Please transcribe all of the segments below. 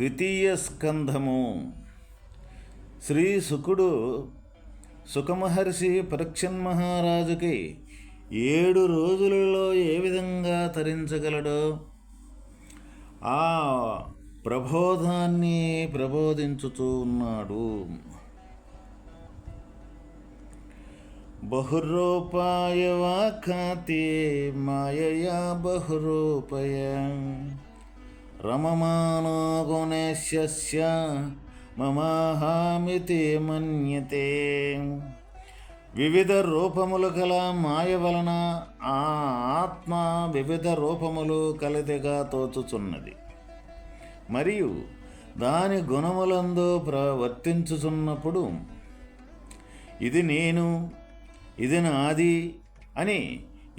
ద్వితీయ స్కంధము. శ్రీ సుకుడు సుఖమహర్షి పరీక్షన్ మహారాజుకి ఏడు రోజులలో ఏ విధంగా తరించగలడో ఆ ప్రబోధాన్ని ప్రబోధించుతూ ఉన్నాడు. బహురూపాయ వాఖాతి మాయయా బహురూపయ. రమమానో గుణేశ్య మమాహామితి మన్యతే వివిధ రూపములు గల మాయ వలన ఆ ఆత్మ వివిధ రూపములు కలిదిగా తోచుచున్నది మరియు దాని గుణములందు ప్రవర్తించుచున్నప్పుడు ఇది నేను ఇది నాది అని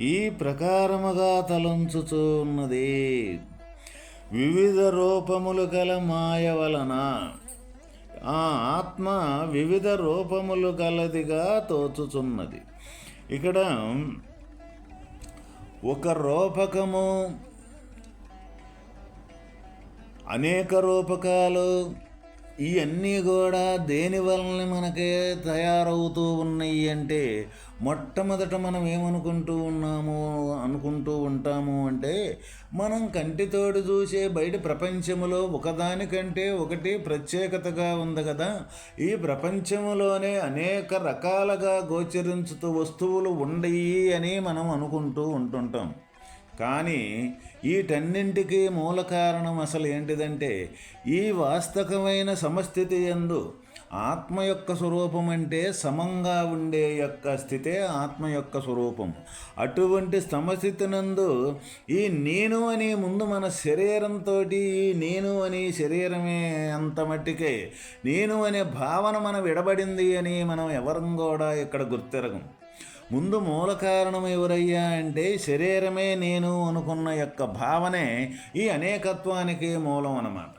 ఈ ప్రకారముగా తలంచుచూ వివిధ రూపములు గల మాయ వలన ఆ ఆత్మ వివిధ రూపములు గలదిగా తోచుచున్నది. ఇక్కడ ఒక రూపకము అనేక రూపకాలు ఇవన్నీ కూడా దేని వలన మనకి తయారవుతూ ఉన్నాయి అంటే మొట్టమొదట మనం ఏమనుకుంటూ ఉన్నాము అనుకుంటూ ఉంటాము అంటే మనం కంటితోడు చూసే బయట ప్రపంచములో ఒకదానికంటే ఒకటి ప్రత్యేకతగా ఉంది కదా. ఈ ప్రపంచంలోనే అనేక రకాలుగా గోచరించుతూ వస్తువులు ఉండయి అని మనం అనుకుంటూ ఉంటుంటాం. కానీ వీటన్నింటికీ మూల కారణం అసలు ఏంటిదంటే ఈ వాస్తవమైన సమస్థితి ఎందు ఆత్మ యొక్క స్వరూపం అంటే సమంగా ఉండే యొక్క స్థితే ఆత్మ యొక్క స్వరూపం. అటువంటి సమస్థితినందు ఈ నేను అని ముందు మన శరీరంతో ఈ నేను అని శరీరమే అంత మట్టికే నేను అనే భావన మన విడబడింది అని మనం ఎవరం కూడా ఇక్కడ గుర్తిరగం. ముందు మూల కారణం ఎవరయ్యా అంటే శరీరమే నేను అనుకున్న యొక్క భావనే ఈ అనేకత్వానికి మూలం అన్నమాట.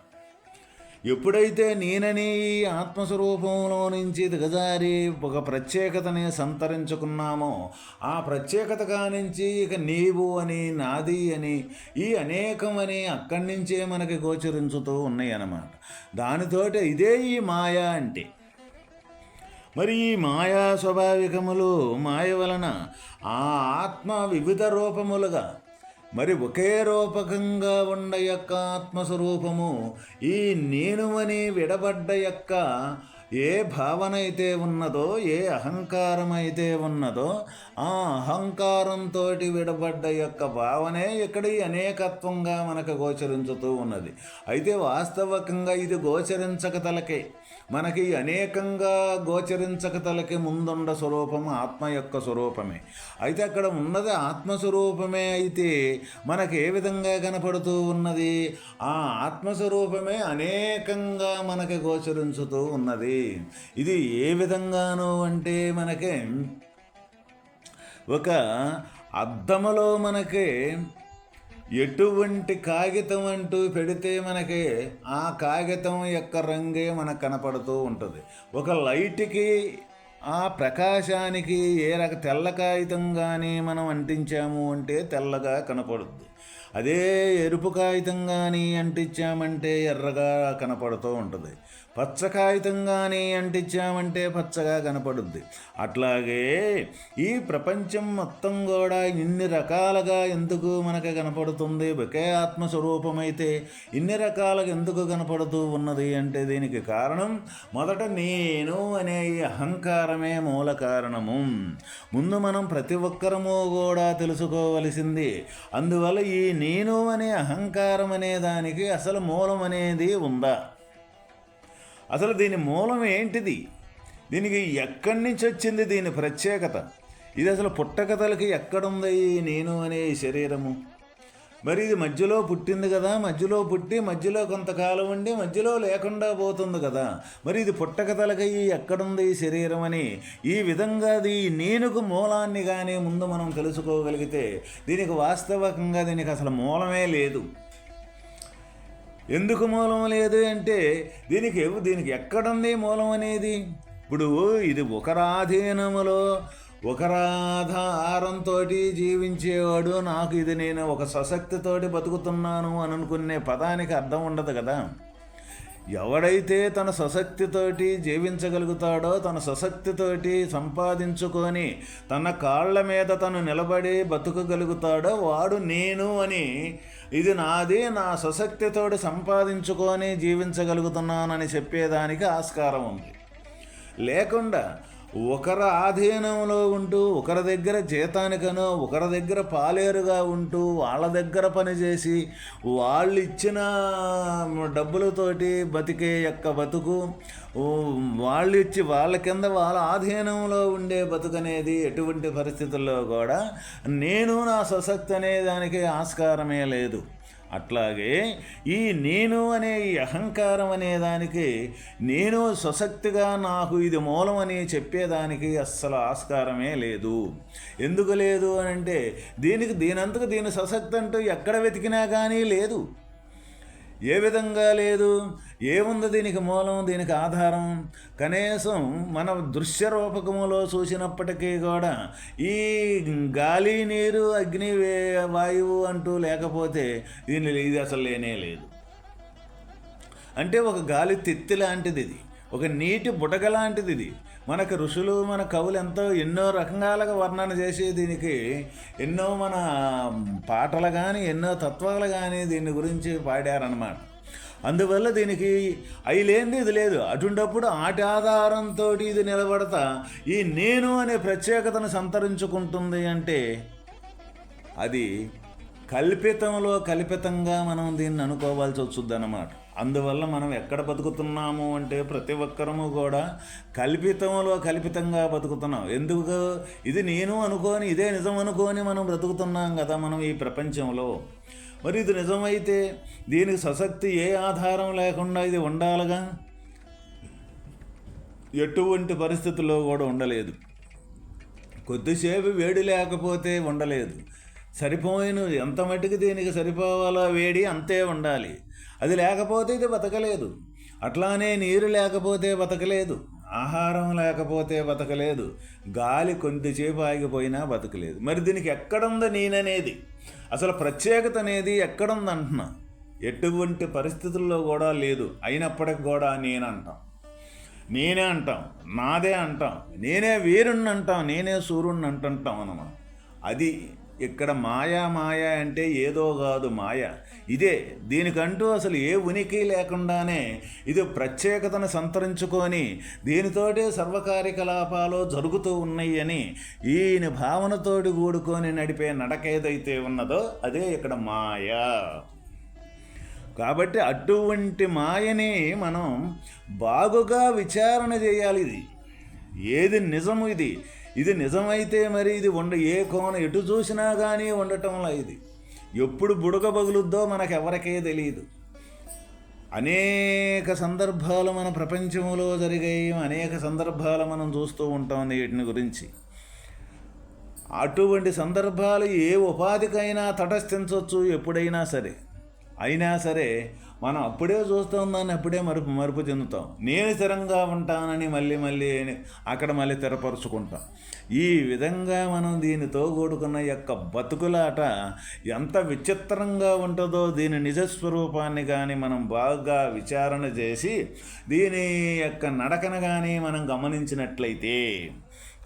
ఎప్పుడైతే నేనని ఈ ఆత్మస్వరూపంలో నుంచి దిగజారి ఒక ప్రత్యేకతని సంతరించుకున్నామో ఆ ప్రత్యేకత కానించి ఇక నీవు అని నాది అని ఈ అనేకం అని అక్కడి నుంచే మనకి గోచరించుతూ ఉన్నాయి అన్నమాట. దానితోటి ఇదే ఈ మాయ అంటే. మరి ఈ మాయా స్వాభావికములు మాయ వలన ఆ ఆత్మ వివిధ రూపములుగా మరి ఒకే రూపకంగా ఉండ యొక్క ఆత్మస్వరూపము ఈ నేను అని విడబడ్డ యొక్క ఏ భావన అయితే ఉన్నదో ఏ అహంకారం అయితే ఉన్నదో ఆ అహంకారంతో విడబడ్డ యొక్క భావనే ఇక్కడ ఈ అనేకత్వంగా మనకు గోచరించుతూ ఉన్నది. అయితే వాస్తవకంగా ఇది గోచరించక తలకే. మనకి అనేకంగా గోచరించక తలకి ముందుండ స్వరూపం ఆత్మ యొక్క స్వరూపమే. అయితే అక్కడ ఉన్నది ఆత్మస్వరూపమే అయితే మనకి ఏ విధంగా కనపడుతూ ఉన్నది? ఆ ఆత్మస్వరూపమే అనేకంగా మనకి గోచరించుతూ ఉన్నది. ఇది ఏ విధంగానో అంటే మనకి ఒక అద్దములో మనకి ఎటువంటి కాగితం అంటూ పెడితే మనకి ఆ కాగితం యొక్క రంగే మనకు కనపడుతూ ఉంటుంది. ఒక లైట్కి ఆ ప్రకాశానికి ఏ రక తెల్ల కాగితం కానీ మనం అంటించాము అంటే తెల్లగా కనపడుద్ది. అదే ఎరుపు కాగితం కానీ అంటించామంటే ఎర్రగా కనపడుతూ ఉంటుంది. పచ్చ కాగితం కానీ అంటించామంటే పచ్చగా కనపడుద్ది. అట్లాగే ఈ ప్రపంచం మొత్తం కూడా ఇన్ని రకాలుగా ఎందుకు మనకు కనపడుతుంది? ఒకే ఆత్మస్వరూపమైతే ఇన్ని రకాలుగా ఎందుకు కనపడుతూ ఉన్నది అంటే దీనికి కారణం మొదట నేను అనే ఈ అహంకారమే మూల కారణము. ముందు మనం ప్రతి ఒక్కరము కూడా తెలుసుకోవలసింది అందువల్ల ఈ నేను అనే అహంకారం అనే దానికి అసలు మూలం అనేది ఉందా? అసలు దీని మూలం ఏంటిది? దీనికి ఎక్కడి నుంచి వచ్చింది దీని ప్రత్యేకత? ఇది అసలు పుట్టకథలకి ఎక్కడుంది నేను అనే శరీరము. మరి ఇది మధ్యలో పుట్టింది కదా మధ్యలో పుట్టి మధ్యలో కొంతకాలం ఉండి మధ్యలో లేకుండా పోతుంది కదా. మరి ఇది పుట్టకథలకి ఎక్కడుంది ఈ శరీరం అని? ఈ విధంగా అది నేనుకు మూలాన్ని కానీ ముందు మనం తెలుసుకోగలిగితే దీనికి వాస్తవకంగా దీనికి అసలు మూలమే లేదు. ఎందుకు మూలం లేదు అంటే దీనికి దీనికి ఎక్కడుంది మూలం అనేది? ఇప్పుడు ఇది ఒకరాధీనములో ఒకరాధారంతో జీవించేవాడు నాకు ఇది నేను ఒక సశక్తితోటి బతుకుతున్నాను అని అనుకునే పదానికి అర్థం ఉండదు కదా? ఎవడైతే తన సశక్తితోటి జీవించగలుగుతాడో తన సశక్తితోటి సంపాదించుకొని తన కాళ్ళ మీద తను నిలబడి బతుకగలుగుతాడో వాడు నేను అని ఇది నాది నా సశక్తితోటి సంపాదించుకొని జీవించగలుగుతున్నానని చెప్పేదానికి ఆస్కారం ఉంది. లేకుండా ఒకరి ఆధీనంలో ఉంటూ ఒకరి దగ్గర జీతానికనో ఒకరి దగ్గర పాలేరుగా ఉంటూ వాళ్ళ దగ్గర పనిచేసి వాళ్ళు ఇచ్చిన డబ్బులతోటి బతికే యొక్క బతుకు వాళ్ళు ఇచ్చి వాళ్ళ కింద వాళ్ళ ఆధీనంలో ఉండే బతుకు అనేది ఎటువంటి పరిస్థితుల్లో కూడా నేను నా సశక్తి అనే దానికి ఆస్కారమే లేదు. అట్లాగే ఈ నేను అనే ఈ అహంకారం అనే దానికి నేను స్వశక్తిగా నాకు ఇది మూలం అని చెప్పేదానికి అస్సలు ఆస్కారమే లేదు. ఎందుకు లేదు అని అంటే దీనికి దీనంతకు దీని సశక్తి అంటూ ఎక్కడ వెతికినా కానీ లేదు. ఏ విధంగా లేదు? ఏముంది దీనికి మూలం దీనికి ఆధారం? కనీసం మన దృశ్య రూపకములో చూసినప్పటికీ కూడా ఈ గాలి నీరు అగ్ని వాయువు అంటూ లేకపోతే దీని ఇది అసలు లేనే లేదు. అంటే ఒక గాలి తిత్తి లాంటిది ఇది. ఒక నీటి బుటక లాంటిది ఇది. మనకు ఋషులు మన కవులు ఎంతో ఎన్నో రకాలుగా వర్ణన చేసి దీనికి ఎన్నో మన పాటలు కానీ ఎన్నో తత్వాలు కానీ దీని గురించి పాడారనమాట అందువల్ల దీనికి అయి లేనిది ఇది లేదు. అటుండప్పుడు ఆటి ఆధారంతో ఇది నిలబడతా ఈ నేను అనే ప్రత్యేకతను సంతరించుకుంటుంది అంటే అది కల్పితంలో కల్పితంగా మనం దీన్ని అనుకోవాల్సి వచ్చుద్ది అన్నమాట అందువల్ల మనం ఎక్కడ బతుకుతున్నాము అంటే ప్రతి ఒక్కరము కూడా కల్పితంలో కల్పితంగా బతుకుతున్నాం. ఎందుకు? ఇది నేను అనుకోని ఇదే నిజం అనుకోని మనం బ్రతుకుతున్నాం కదా మనం ఈ ప్రపంచంలో. మరి ఇది నిజమైతే దీనికి సశక్తి ఏ ఆధారం లేకుండా ఇది ఉండాలిగా? ఎటువంటి పరిస్థితుల్లో కూడా ఉండలేదు. కొద్దిసేపు వేడి లేకపోతే ఉండలేదు. సరిపోయిన ఎంత మటుకు దీనికి సరిపోవాలో వేడి అంతే ఉండాలి. అది లేకపోతే ఇది బతకలేదు. అట్లానే నీరు లేకపోతే బతకలేదు. ఆహారం లేకపోతే బతకలేదు. గాలి కొద్దిసేపు ఆగిపోయినా బతకలేదు. మరి దీనికి ఎక్కడుంది నేననేది? అసలు ప్రత్యేకత అనేది ఎక్కడుంది అంటున్నా. ఎటువంటి పరిస్థితుల్లో కూడా లేదు. అయినప్పటికి కూడా నేనంటాం. నేనే అంటాం. నాదే అంటాం. నేనే వీరుణ్ణి అంటాం. నేనే సూర్యుణ్ణి అంటుంటాం అన్నమాట. అది ఇక్కడ మాయా మాయా అంటే ఏదో కాదు మాయ. ఇదే దీనికంటూ అసలు ఏ ఉనికి లేకుండానే ఇది ప్రత్యేకతను సంతరించుకొని దీనితోటే సర్వకార్యకలాపాలు జరుగుతూ ఉన్నాయని ఈయన భావనతోటి కూడుకొని నడిపే నడకేదైతే ఉన్నదో అదే ఇక్కడ మాయ. కాబట్టి అటువంటి మాయని మనం బాగుగా విచారణ చేయాలి ఇది. ఏది నిజము ఇది? ఇది నిజమైతే మరి ఇది ఉండ ఏ కోణ ఎటు చూసినా కానీ ఉండటంలా ఇది. ఎప్పుడు బుడగ పగులుద్దో మనకెవరికే తెలియదు అనేక సందర్భాలు మన ప్రపంచంలో జరిగాయి అనేక సందర్భాలు మనం చూస్తూ ఉంటాం వీటిని గురించి. అటువంటి సందర్భాలు ఏ ఉపాధికైనా తటస్థించవచ్చు ఎప్పుడైనా సరే. అయినా సరే మనం అప్పుడే చూస్తాం దాన్ని అప్పుడే మరుపు మరుపు చెందుతాం. నేను స్థిరంగా ఉంటానని మళ్ళీ మళ్ళీ అక్కడ మళ్ళీ స్థిరపరుచుకుంటాం. ఈ విధంగా మనం దీనితో కూడుకున్న యొక్క బతుకులాట ఎంత విచిత్రంగా ఉంటుందో దీని నిజస్వరూపాన్ని కానీ మనం బాగా విచారణ చేసి దీని యొక్క నడకను కానీ మనం గమనించినట్లయితే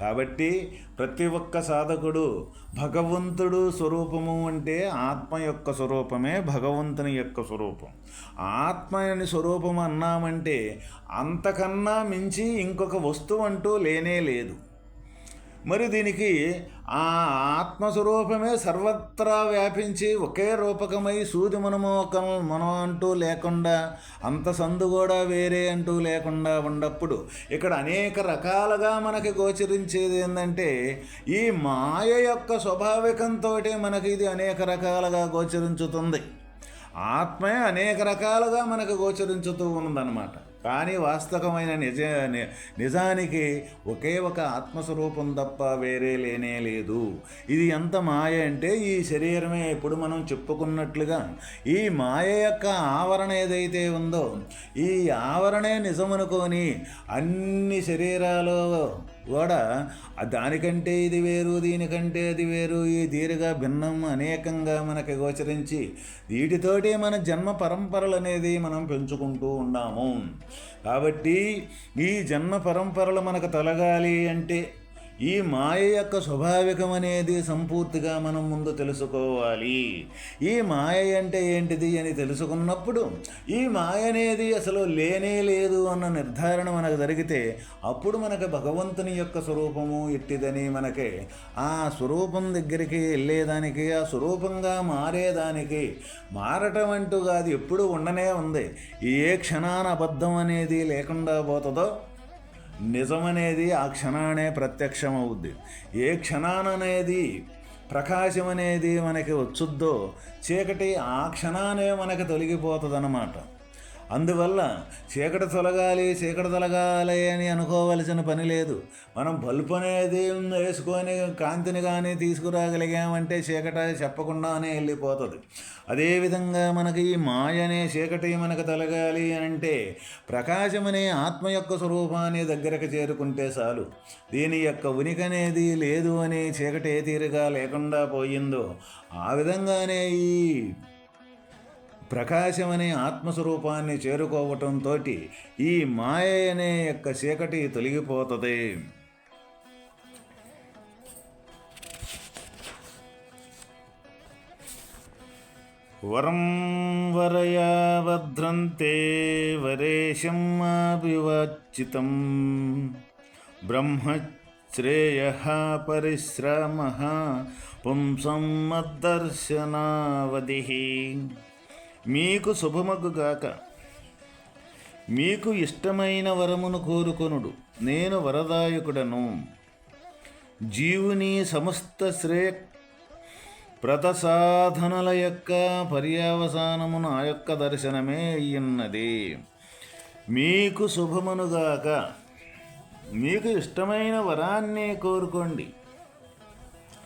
కాబట్టి ప్రతి ఒక్క సాధకుడు భగవంతుడు స్వరూపము అంటే ఆత్మ యొక్క స్వరూపమే భగవంతుని యొక్క స్వరూపం. ఆత్మ అని స్వరూపం అన్నామంటే అంతకన్నా మించి ఇంకొక వస్తువు అంటూ లేనే లేదు. మరి దీనికి ఆ ఆత్మస్వరూపమే సర్వత్రా వ్యాపించి ఒకే రూపకమై సూది మనమోకం మనం అంటూ లేకుండా అంత సందు కూడా వేరే అంటూ లేకుండా ఉన్నప్పుడు ఇక్కడ అనేక రకాలుగా మనకి గోచరించేది ఏంటంటే ఈ మాయ యొక్క స్వాభావికంతో మనకి ఇది అనేక రకాలుగా గోచరించుతుంది. ఆత్మే అనేక రకాలుగా మనకు గోచరించుతూ ఉందన్నమాట కానీ వాస్తవమైన నిజ ని- నిజానికి ఒకే ఒక ఆత్మస్వరూపం తప్ప వేరే లేనే లేదు. ఇది ఎంత మాయ అంటే ఈ శరీరమే ఇప్పుడు మనం చెప్పుకున్నట్లుగా. ఈ మాయ యొక్క ఆవరణ ఏదైతే ఉందో ఈ ఆవరణే నిజమనుకొని అన్ని శరీరాలు కూడా దానికంటే ఇది వేరు దీనికంటే అది వేరు ఈ దీర్ఘ భిన్నం అనేకంగా మనకి గోచరించి వీటితోటి మన జన్మ పరంపరలు అనేది మనం పెంచుకుంటూ ఉన్నాము. కాబట్టి ఈ జన్మ పరంపరలు మనకు తొలగాలి అంటే ఈ మాయ యొక్క స్వాభావికం అనేది సంపూర్తిగా మనం ముందు తెలుసుకోవాలి. ఈ మాయ అంటే ఏంటిది అని తెలుసుకున్నప్పుడు ఈ మాయ అనేది అసలు లేనే లేదు అన్న నిర్ధారణ మనకు జరిగితే అప్పుడు మనకు భగవంతుని యొక్క స్వరూపము ఎట్టిదని మనకి. ఆ స్వరూపం దగ్గరికి వెళ్ళేదానికి ఆ స్వరూపంగా మారేదానికి మారటం అంటూ కాదు ఎప్పుడు ఉండనే ఉంది. ఏ క్షణాన అబద్ధం అనేది లేకుండా పోతుందో నిజమనేది ఆ క్షణానే ప్రత్యక్షమవుద్ది. ఏ క్షణాననేది ప్రకాశం అనేది మనకి వచ్చుద్దో చీకటి ఆ క్షణానే మనకి తొలగిపోతుంది అందువల్ల చీకట తొలగాలి చీకట తొలగాలి అని అనుకోవలసిన పని లేదు. మనం బల్బు అనేది వేసుకొని కాంతిని కానీ తీసుకురాగలిగామంటే చీకట చెప్పకుండానే వెళ్ళిపోతుంది. అదేవిధంగా మనకి ఈ మాయ అనే చీకటి మనకు తొలగాలి అని అంటే ప్రకాశం అనే ఆత్మ యొక్క స్వరూపాన్ని దగ్గరకు చేరుకుంటే చాలు. దీని యొక్క ఉనికి అనేది లేదు అని చీకటి ఏ తీరుగా లేకుండా పోయిందో ఆ విధంగానే ఈ ప్రకాశం అనే ఆత్మస్వరూపాన్ని చేరుకోవటంతో ఈ మాయ అనే యొక్క చీకటి తొలగిపోతుంది. వరం వరయా భద్రంతే వరేశం బ్రహ్మశ్రేయ పరిశ్రమ పుంసం మద్దర్శనావధి. మీకు శుభమగుగాక మీకు ఇష్టమైన వరమును కోరుకొనుడు. నేను వరదాయకుడను. జీవుని సమస్త శ్రేయ ప్రతసాధనల యొక్క పర్యావసానము నా యొక్క దర్శనమే అయ్యున్నది. మీకు శుభమనుగాక మీకు ఇష్టమైన వరాన్ని కోరుకోండి.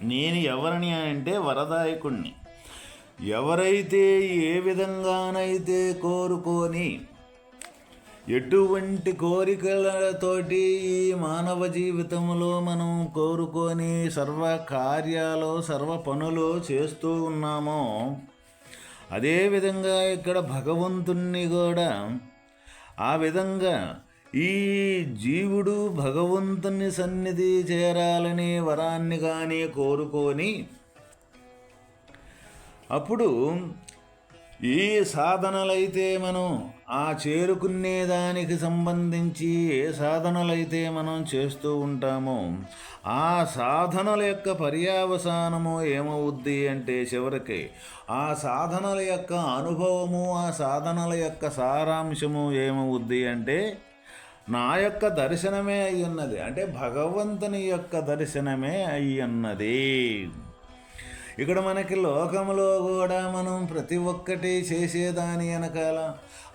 నేను ఎవరిని అంటే వరదాయకుణ్ణి. ఎవరైతే ఏ విధంగానైతే కోరుకొని ఎటువంటి కోరికలతోటి ఈ మానవ జీవితంలో మనం కోరుకొని సర్వ కార్యాలు సర్వ పనులు చేస్తూ ఉన్నామో అదేవిధంగా ఇక్కడ భగవంతుణ్ణి కూడా ఆ విధంగా ఈ జీవుడు భగవంతుని సన్నిధి చేరాలని వరాన్ని కానీ కోరుకొని అప్పుడు ఈ సాధనలైతే మనం ఆ చేరుకునే దానికి సంబంధించి ఏ సాధనలైతే మనం చేస్తూ ఉంటామో ఆ సాధనల యొక్క పర్యావసానము ఏమవుద్ది అంటే చివరికి ఆ సాధనల యొక్క అనుభవము ఆ సాధనల యొక్క సారాంశము ఏమవుద్ది అంటే నా యొక్క దర్శనమే అయ్యున్నది. ఉన్నది అంటే భగవంతుని యొక్క దర్శనమే అయి ఉన్నది ఇక్కడ మనకి లోకంలో కూడా మనం ప్రతి ఒక్కటి చేసేదాని వెనకాల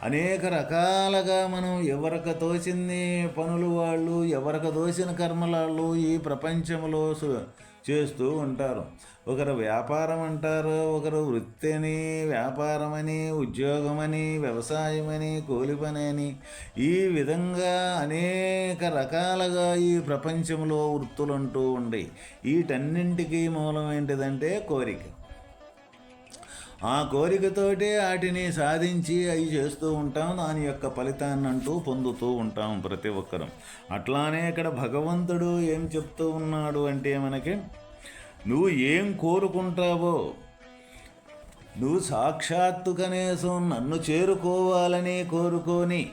అనేక రకాలుగా మనం ఎవరికి తోచింది పనులు వాళ్ళు ఎవరికి తోచిన కర్మలాళ్ళు ఈ ప్రపంచంలో చేస్తూ ఉంటారు. ఒకరు వ్యాపారం అంటారు ఒకరు వృత్తిని వ్యాపారమని ఉద్యోగమని వ్యవసాయమని కూలి పని అని ఈ విధంగా అనేక రకాలుగా ఈ ప్రపంచంలో వృత్తులు అంటూ ఉండి వీటన్నింటికీ మూలం ఏంటిదంటే కోరిక. ఆ కోరికతోటే వాటిని సాధించి అవి చేస్తూ ఉంటాం దాని యొక్క ఫలితాన్ని అంటూ పొందుతూ ఉంటాం ప్రతి ఒక్కరం. అట్లానే ఇక్కడ భగవంతుడు ఏం చెప్తూ ఉన్నాడు అంటే మనకి నువ్వు ఏం కోరుకుంటావో నువ్వు సాక్షాత్తు కనీసం నన్ను చేరుకోవాలని కోరుకొని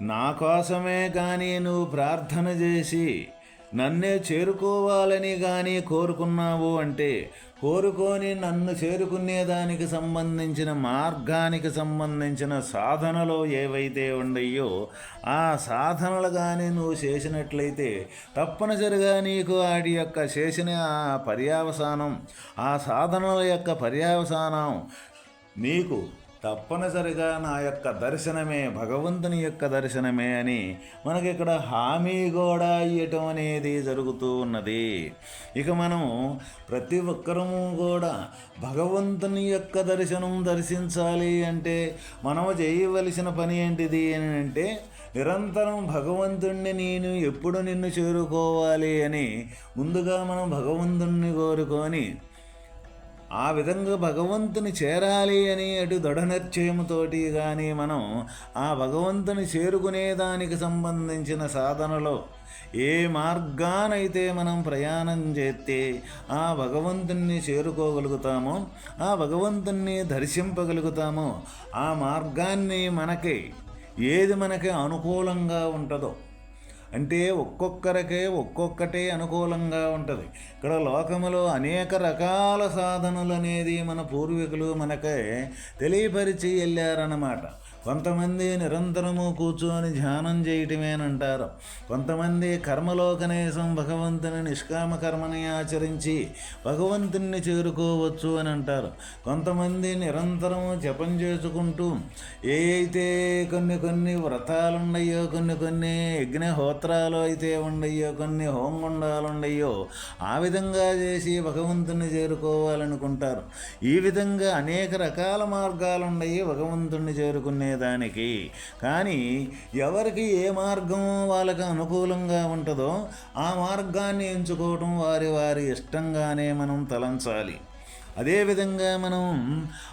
నా కోసమే కానీ నువ్వు ప్రార్థన చేసి నన్నే చేరుకోవాలని కానీ కోరుకున్నావు అంటే కోరుకొని నన్ను చేరుకునేదానికి సంబంధించిన మార్గానికి సంబంధించిన సాధనలు ఏవైతే ఉండయో ఆ సాధనలు కానీ నువ్వు చేసినట్లయితే తప్పనిసరిగా నీకు వాటి యొక్క చేసిన ఆ పర్యావసానం ఆ సాధనల యొక్క పర్యావసానం నీకు తప్పనిసరిగా నా యొక్క దర్శనమే భగవంతుని యొక్క దర్శనమే అని మనకి ఇక్కడ హామీ కూడా ఇవ్వటం అనేది జరుగుతూ ఉన్నది. ఇక మనం ప్రతి ఒక్కరము కూడా భగవంతుని యొక్క దర్శనం దర్శించాలి అంటే మనము చేయవలసిన పని ఏంటిది అని అంటే నిరంతరం భగవంతుణ్ణి నేను ఎప్పుడు నిన్ను చేరుకోవాలి అని ముందుగా మనం భగవంతుణ్ణి కోరుకొని ఆ విధంగా భగవంతుని చేరాలి అని అటు దృఢనిశ్చయముతోటి కానీ మనం ఆ భగవంతుని చేరుకునేదానికి సంబంధించిన సాధనలో ఏ మార్గానైతే మనం ప్రయాణం చేస్తే ఆ భగవంతుణ్ణి చేరుకోగలుగుతామో ఆ భగవంతుణ్ణి దర్శింపగలుగుతామో ఆ మార్గాన్ని మనకి ఏది మనకి అనుకూలంగా ఉంటుందో అంటే ఒక్కొక్కరికే ఒక్కొక్కటే అనుకూలంగా ఉంటుంది. ఇక్కడ లోకములో అనేక రకాల సాధనలు అనేది మన పూర్వీకులు మనకే తెలియపరిచి వెళ్ళారన్నమాట. కొంతమంది నిరంతరము కూర్చొని ధ్యానం చేయటమేనంటారు. కొంతమంది కర్మలో కనీసం భగవంతుని నిష్కామ కర్మని ఆచరించి భగవంతుణ్ణి చేరుకోవచ్చు అని అంటారు కొంతమంది నిరంతరము జపం చేసుకుంటూ ఏ అయితే కొన్ని కొన్ని వ్రతాలు ఉండయో కొన్ని కొన్ని యజ్ఞహోత్రాలు అయితే ఉండయో కొన్ని హోంగుండాలు ఉండయో ఆ విధంగా చేసి భగవంతుణ్ణి చేరుకోవాలనుకుంటారు. ఈ విధంగా అనేక రకాల మార్గాలు ఉన్నాయి భగవంతుణ్ణి చేరుకునే దానికి కానీ ఎవరికి ఏ మార్గం వాళ్ళకి అనుకూలంగా ఉంటుందో ఆ మార్గాన్ని ఎంచుకోవటం వారి వారి ఇష్టంగానే మనం తలంచాలి. అదేవిధంగా మనం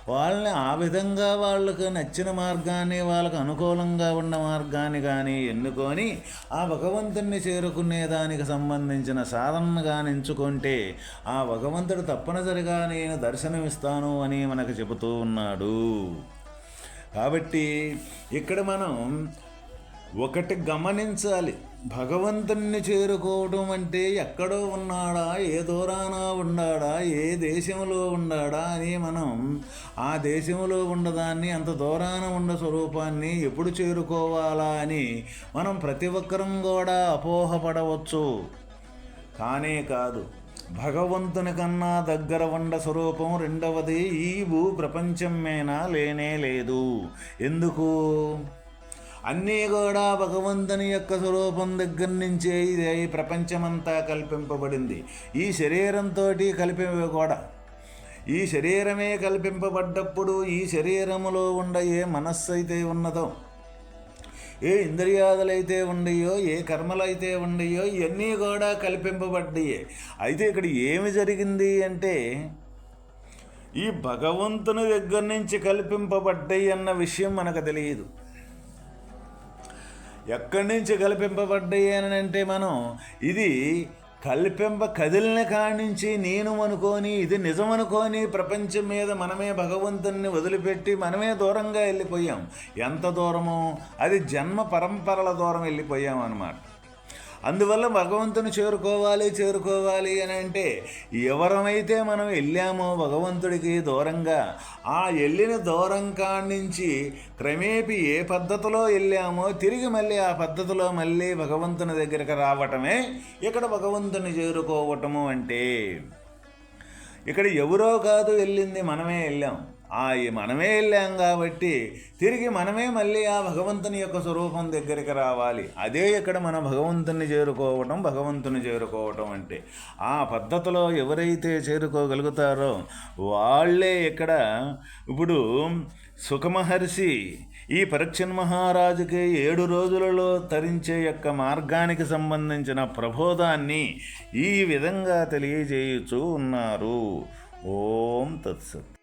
వాళ్ళని ఆ విధంగా వాళ్ళకు నచ్చిన మార్గాన్ని వాళ్ళకు అనుకూలంగా ఉన్న మార్గాన్ని కానీ ఎన్నుకొని ఆ భగవంతుణ్ణి చేరుకునే దానికి సంబంధించిన సాధనను కానీ ఎంచుకుంటే ఆ భగవంతుడు తప్పనిసరిగా నేను దర్శనమిస్తాను అని మనకు చెబుతూ ఉన్నాడు. కాబట్టి ఇక్కడ మనం ఒకటి గమనించాలి. భగవంతుణ్ణి చేరుకోవడం అంటే ఎక్కడో ఉన్నాడా ఏ దూరాన ఉన్నాడా ఏ దేశంలో ఉన్నాడా అని మనం ఆ దేశంలో ఉన్నదాన్ని అంత దూరాన ఉన్న స్వరూపాన్ని ఎప్పుడు చేరుకోవాలా అని మనం ప్రతి ఒక్కరం కూడా అపోహపడవచ్చు. కానే కాదు భగవంతుని కన్నా దగ్గర ఉండ స్వరూపం రెండవది ఈ భూ ప్రపంచం లేనే లేదు. ఎందుకు? అన్నీ కూడా భగవంతుని యొక్క స్వరూపం దగ్గర నుంచే ఇది ఈ ప్రపంచమంతా కల్పింపబడింది. ఈ శరీరంతో కలిపేవి కూడా ఈ శరీరమే కల్పింపబడ్డప్పుడు ఈ శరీరములో ఉండ ఏ మనస్సు అయితే ఉన్నదో ఏ ఇంద్రియాదులైతే ఉండయో ఏ కర్మలైతే ఉండయో ఇవన్నీ కూడా కల్పింపబడ్డాయి. అయితే ఇక్కడ ఏమి జరిగింది అంటే ఈ భగవంతుని దగ్గర నుంచి కల్పింపబడ్డాయి అన్న విషయం మనకు తెలియదు. ఎక్కడి నుంచి కల్పింపబడ్డాయి అని అంటే మనం ఇది కల్పింప కదిలిన కానించి నేను అనుకొని ఇది నిజం అనుకోని ప్రపంచం మీద మనమే భగవంతుణ్ణి వదిలిపెట్టి మనమే దూరంగా వెళ్ళిపోయాం. ఎంత దూరమో? అది జన్మ పరంపరల దూరం వెళ్ళిపోయాం అన్నమాట. అందువల్ల భగవంతుని చేరుకోవాలి చేరుకోవాలి అని అంటే ఎవరమైతే మనం వెళ్ళామో భగవంతుడికి దూరంగా ఆ వెళ్ళిన దూరం కాడించి క్రమేపి ఏ పద్ధతిలో వెళ్ళామో తిరిగి మళ్ళీ ఆ పద్ధతిలో మళ్ళీ భగవంతుని దగ్గరికి రావటమే ఇక్కడ భగవంతుని చేరుకోవటము అంటే. ఇక్కడ ఎవరో కాదు వెళ్ళింది మనమే వెళ్ళాం. ఆ మనమే వెళ్ళాం కాబట్టి తిరిగి మనమే మళ్ళీ ఆ భగవంతుని యొక్క స్వరూపం దగ్గరికి రావాలి. అదే ఇక్కడ మన భగవంతుని చేరుకోవటం భగవంతుని చేరుకోవటం అంటే. ఆ పద్ధతిలో ఎవరైతే చేరుకోగలుగుతారో వాళ్ళే ఇక్కడ ఇప్పుడు సుఖమహర్షి ఈ పరీక్షన్ మహారాజుకి ఏడు రోజులలో తరించే యొక్క మార్గానికి సంబంధించిన ప్రబోధాన్ని ఈ విధంగా తెలియజేయుచూ ఉన్నారు. ఓం తత్సత్.